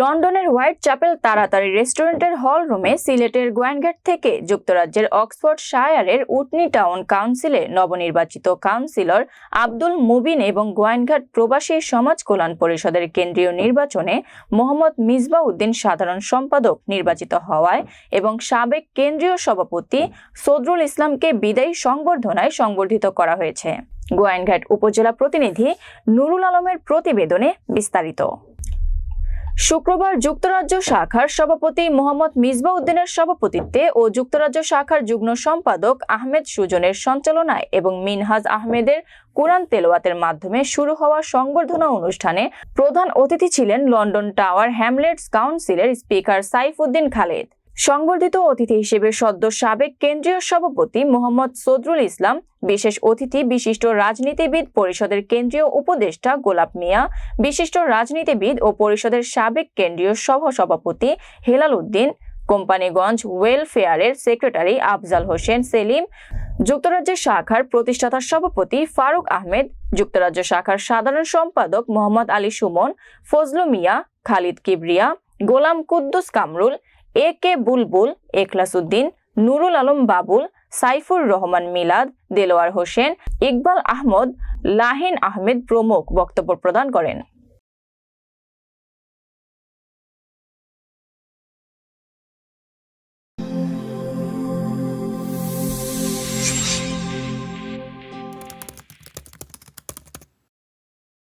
লন্ডনের white chapel তাড়াতাড়ি রেস্টুরেন্টের হল রুমে সিলেটের গোয়ানঘাট থেকে যুক্তরাজ্যের অক্সফোর্ড শায়ারের উটনি টাউন কাউন্সিলে নবনির্বাচিত কাউন্সিলর আব্দুল মুবিন এবং গোয়াইনঘাট প্রবাসী সমাজ কল্যাণ পরিষদের কেন্দ্রীয় নির্বাচনে মোহাম্মদ মিসবা উদ্দিন সাধারণ সম্পাদক নির্বাচিত হওয়ায় এবং সাবেক কেন্দ্রীয় সভাপতি সদরুল ইসলামকে বিদায়ী সংবর্ধনায় সংবর্ধিত করা হয়েছে। গোয়াইনঘাট উপজেলা প্রতিনিধি নুরুল আলমের প্রতিবেদনে বিস্তারিত। শুক্রবার যুক্তরাজ্য শাখার সভাপতি মোহাম্মদ মিসবা উদ্দিনের সভাপতিত্বে ও যুক্তরাজ্য শাখার যুগ্ম সম্পাদক আহমেদ সুজনের সঞ্চালনায় এবং মিনহাজ আহমেদের কোরআন তেলোয়াতের মাধ্যমে শুরু হওয়া সংবর্ধনা অনুষ্ঠানে প্রধান অতিথি ছিলেন লন্ডন টাওয়ার হ্যামলেটস কাউন্সিলের স্পিকার সাইফ উদ্দিন খালেদ। সংবর্ধিত অতিথি হিসেবে সদ্য সাবেক কেন্দ্রীয় সভাপতি মোহাম্মদ সদরুল ইসলাম, বিশেষ অতিথি বিশিষ্ট রাজনীতিবিদ পরিষদের কেন্দ্রীয় উপদেষ্টা গোলাপ মিয়া, বিশিষ্ট রাজনীতিবিদ ও পরিষদের সাবেক কেন্দ্রীয় সহ সভাপতি হেলাল উদ্দিন, কোম্পানিগঞ্জ ওয়েলফেয়ারের সেক্রেটারি আফজাল হোসেন সেলিম, যুক্তরাজ্যের শাখার প্রতিষ্ঠাতা সভাপতি ফারুক আহমেদ, যুক্তরাজ্য শাখার সাধারণ সম্পাদক মোহাম্মদ আলী সুমন, ফজলু মিয়া, খালিদ কিবরিয়া, গোলাম কুদ্দুস কামরুল এ কে বুলবুল এখলাস উদ্দিন নুরুল আলম বাবুল, সাইফুর রহমান মিলাদ, দেলোয়ার হোসেন, ইকবাল আহমদ, লাহিন আহমেদ প্রমুখ বক্তব্য প্রদান করেন।